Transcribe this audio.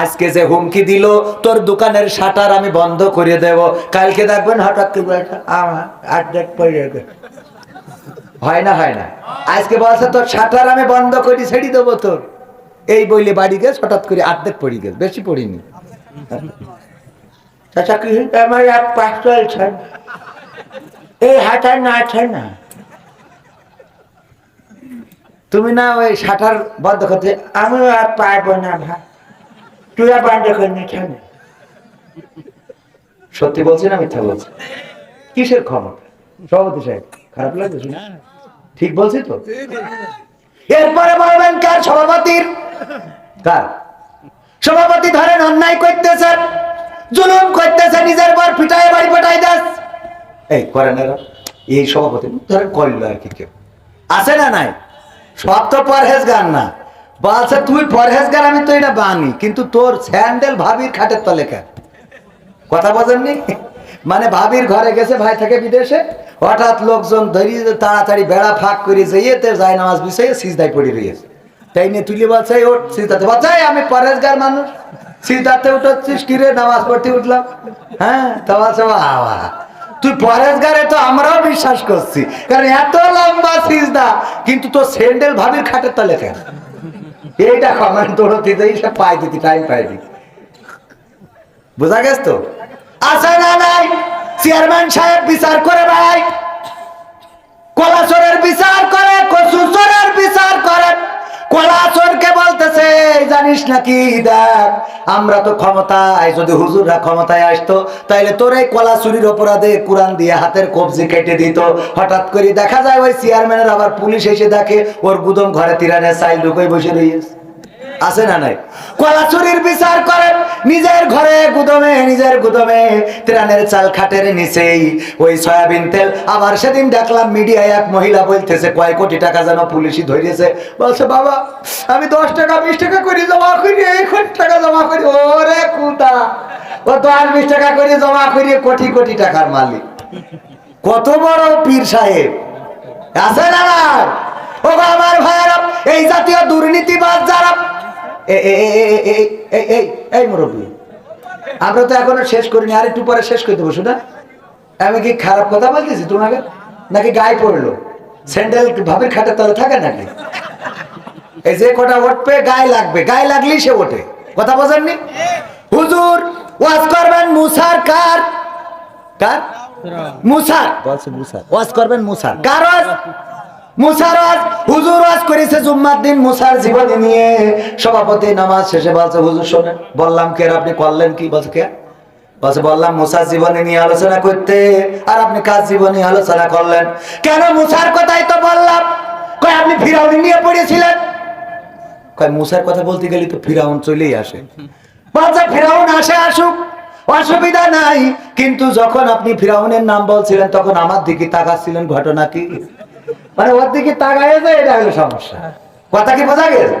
আজকে যে হুমকি দিল, তোর দোকানের শাটার আমি বন্ধ করে দেব। কালকে দেখবেন হঠাৎ হয় না হয় না। আজকে বলছে, তোর শাটার আমি বন্ধ করি, ছেড়ে দেবো তোর। এই বইলে বাড়ি গেছে, হঠাৎ করে আর্ধেক পড়ে গেছে, বেশি পড়িনি। পাশ চলছে। এই হাটার না আছে না। তুমি না ওই শাটার বন্ধ করতে আমি আর পারব না ভাই। বন্ধ করে সত্যি বলছি না মিথ্যা বলছি কিসের ক্ষমতা সভাপতি সাহেব খারাপ লাগছে শুনে? ঠিক বলছি তো? এরপরে বলবেন কার সভাপতির? কার? সভাপতি ধরেন অন্যায় করতেছে জুলুম করতেছে নিজের পর পিটায় বাড়ি পাঠাই দাস এই করেন। এই সভাপতি ধরেন করল আর কি কেউ। আছে না নাই? সব তো পরহেজগার না। বলছে তুই পরহেজগার, আমি তো এটা বানি, কিন্তু তোর স্যান্ডেল ভাবির খাটের তলে কথা বোঝেননি? মানে ভাবির ঘরে গেছে, ভাই থাকে বিদেশে, হঠাৎ লোকজন ধরিয়ে তাড়াতাড়ি বেড়া ফাঁক করে যেয়েতে যায় নামাজ বিষয়ে সিজদায় পড়ে রয়েছে। তাই নিয়ে তুলি বলছে ওঠ, সিজদাতে বলছে আমি পরেশগার মানুষ। সিজদাতে উঠছিস কিরে নামাজ পড়তে উঠলাম। হ্যাঁ তা বলছে বাবা তুই পরেশগারে তো আমরাও বিশ্বাস করছি, কারণ এত লম্বা সিজদা, কিন্তু তোর স্যান্ডেল ভাবির খাটের তলে কেন? এইটা কমেন্ট তোর দিতে সব পাই দিতি টাইম পাই দিতি। বোঝা গেছ তো? আছে না নাই? চেয়ারম্যান সাহেব বিচার করে ভাই। জানিস নাকি দেখ? আমরা তো ক্ষমতায়, যদি হুজুররা ক্ষমতায় আসতো, তাইলে তোর এই কলা চুরির অপরাধে কোরআন দিয়ে হাতের কবজি কেটে দিত। হঠাৎ করে দেখা যায় ওই চেয়ারম্যানের আবার পুলিশ এসে দেখে, ওর গুদম ঘরে তিরানে চাইল ঢুকে বসে রয়েছে আছে না নাই? কলা চুরির বিচার করেন, নিজের ঘরে গুদমে, নিজের গুদমে, ত্রাণের চাল খাটের নিচেই। ওই সয়াবিন তেল, আবার সেদিন দেখলাম মিডিয়ায় এক মহিলা বলতেছে, কয় কোটি টাকা যেন পুলিশই ধরিয়েছে? বলছে, বাবা, আমি দশ টাকা, বিশ টাকা করে, জমা করি, এই কোটি টাকা জমা করি। ওরে কুতা ও দশ, বিশ টাকা করে, জমা করি, কোটি কোটি টাকার মালিক। কত বড় পীর সাহেব। আছে না ও আমার ভাইয়েরা, এই জাতীয় দুর্নীতিবাজ যারা এই মুরব্বী। আমরা তো এখনও শেষ করিনি আর একটু পরে শেষ করে দেবো শুধু। আমি কি খারাপ কথা বলতেছি তোমাকে? নাকি গায়ে পড়ল? স্যান্ডেল ভাবির খাটের তলে থাকে নাকি? এই যে কটা উঠবে গায়ে লাগবে। গায়ে লাগলেই সে ওঠে। কথা বোঝেননি? হুজুর ওয়াজ করবেন মুসার কার? কার? মুসার। মুসার। ওয়াজ করবেন মুসার। কার ওয়াজ? মুসার ওয়াজ। হুজুর ওয়াজ করেছে জুম্মার দিন মুসার জীবনী নিয়ে। সভাপতি নামাজ শেষে বলছে, হুজুর শোনেন, বললাম কে আপনি করলেন কি? বলছে, কে? বলছে, বললাম মুসার জীবনী নিয়ে আলোচনা করতে। আর আপনি জীবনী আলোচনা করলেন? কেন মুসার কথাই তো বললাম। কয়, আপনি ফিরাউনি নিয়ে পড়েছিলেন? কয়, মুসার কথা বলতে তো ফিরাউন চলেই আসে। বলছে, ফিরাউন আসে, আসুক, অসুবিধা নাই। কিন্তু যখন আপনি ফিরাউনের নাম বলছিলেন, তখন আমার দিকে তাকাচ্ছিলেন, ঘটনা কি? মানে ওর দিকে তাকায় যায় এটা হলো সমস্যা। কথা কি বোঝা গেছে